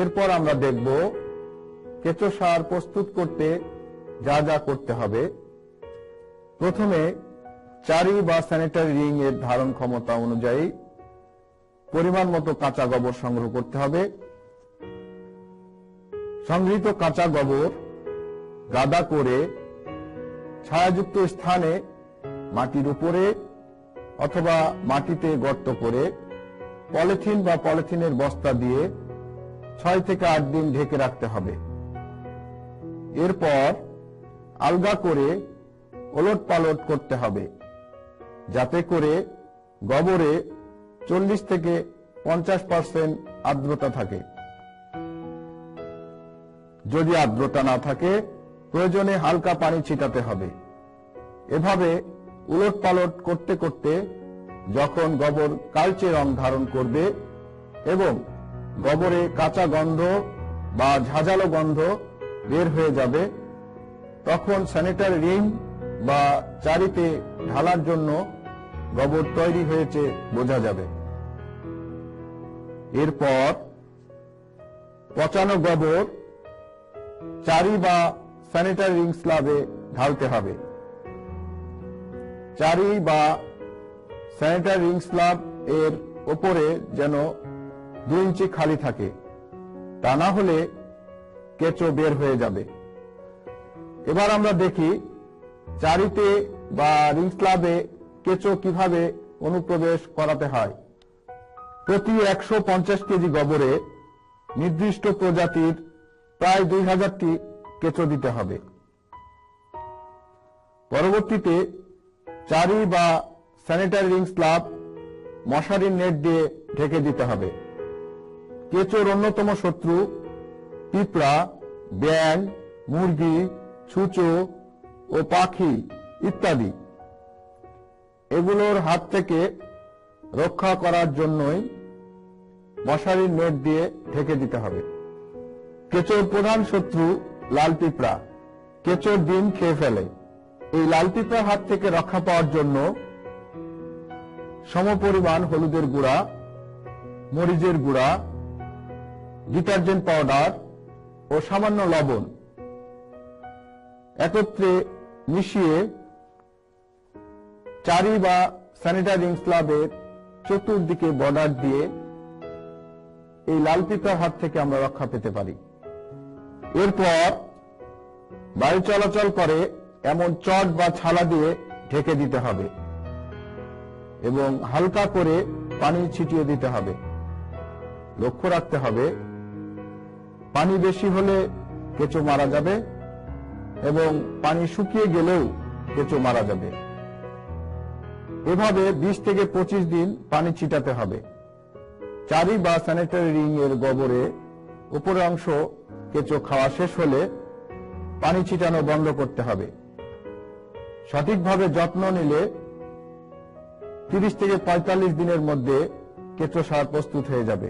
এরপর আমরা দেখব কেঁচো সার প্রস্তুত করতে যা যা করতে হবে। প্রথমে চারি বা স্যানিটারি রিং এর ধারণ ক্ষমতা অনুযায়ী পরিমাণ মতো কাঁচা গোবর সংগ্রহ করতে হবে। সংগৃহীত কাঁচা গোবর গাদা করে ছায়াযুক্ত স্থানে মাটির উপরে অথবা মাটিতে গর্ত করে পলিথিন বা পলিথিনের বস্তা দিয়ে ছয় থেকে আট দিন ঢেকে রাখতে হবে। এরপর আলগা করে ওলট পালট করতে হবে, যাতে করে গোবরে চল্লিশ থেকে পঞ্চাশ পার্সেন্ট আর্দ্রতা থাকে। যদি আর্দ্রতা না থাকে, প্রয়োজনে হালকা পানি ছিটাতে হবে। এভাবে উলট পালট করতে করতে যখন গোবর কালচে রং ধারণ করবে এবং গোবরে কাঁচা গন্ধ বা ঝাঁঝালো গন্ধ বের হয়ে যাবে। তখন স্যানিটারি রিং বা চারিতে ঢালার জন্য গোবর তৈরি হয়েছে বোঝা যাবে। এরপর পচানো গোবর চারি বা স্যানিটারি রিং স্ল্যাবে ঢালতে হবে। চারি বা স্যানিটারি রিং স্ল্যাব এর ওপরে যেন দুই ইঞ্চি খালি থাকে। তা না হলে কেঁচো বের হয়ে যাবে। এবার আমরা দেখি চারিতে বা রিং স্ল্যাবে কেঁচো কীভাবে অনুপ্রবেশ করাতে হয়। প্রতি একশো পঞ্চাশ কেজি গোবরে নির্দিষ্ট প্রজাতির প্রায় দুই হাজারটি কেঁচো দিতে হবে। পরবর্তীতে চারি বা স্যানিটারি রিং স্ল্যাব মশারির নেট দিয়ে ঢেকে দিতে হবে। কেঁচোর অন্যতম শত্রু, পিঁপড়া ব্যাং মুরগি, ছুঁচো ও পাখি ইত্যাদি। এগুলোর হাত থেকে রক্ষা করার জন্যই মশারির নেট দিয়ে ঢেকে দিতে হবে। কেঁচোর প্রধান শত্রু লাল পিঁপড়া। কেঁচোর ডিম খেয়ে ফেলে। এই লাল পিঁপড়ার হাত থেকে রক্ষা পাওয়ার জন্য সমপরিমাণ হলুদের গুঁড়া, মরিচের গুঁড়া ডিটারজেন্ট পাউডার ও সামান্য লবণ একত্রে মিশিয়ে চারি বা স্যানিটারিং স্ল্যাবের চতুর্দিকে বর্ডার দিয়ে এই লাল পিঁপড়ার হাত থেকে আমরা রক্ষা পেতে পারি। এরপর বায়ু চলাচল করে এমন চট বা ছালা দিয়ে ঢেকে দিতে হবে এবং হালকা করে পানি ছিটিয়ে দিতে হবে। লক্ষ্য রাখতে হবে পানি বেশি হলে কেঁচো মারা যাবে এবং পানি শুকিয়ে গেলেও কেঁচো মারা যাবে। এভাবে বিশ থেকে পঁচিশ দিন পানি ছিটাতে হবে। চারি বা স্যানিটারি রিং এর গোবরে উপরের অংশ কেঁচো খাওয়া শেষ হলে পানি ছিটানো বন্ধ করতে হবে। সঠিকভাবে যত্ন নিলে তিরিশ থেকে পঁয়তাল্লিশ দিনের মধ্যে কেঁচো সার প্রস্তুত হয়ে যাবে।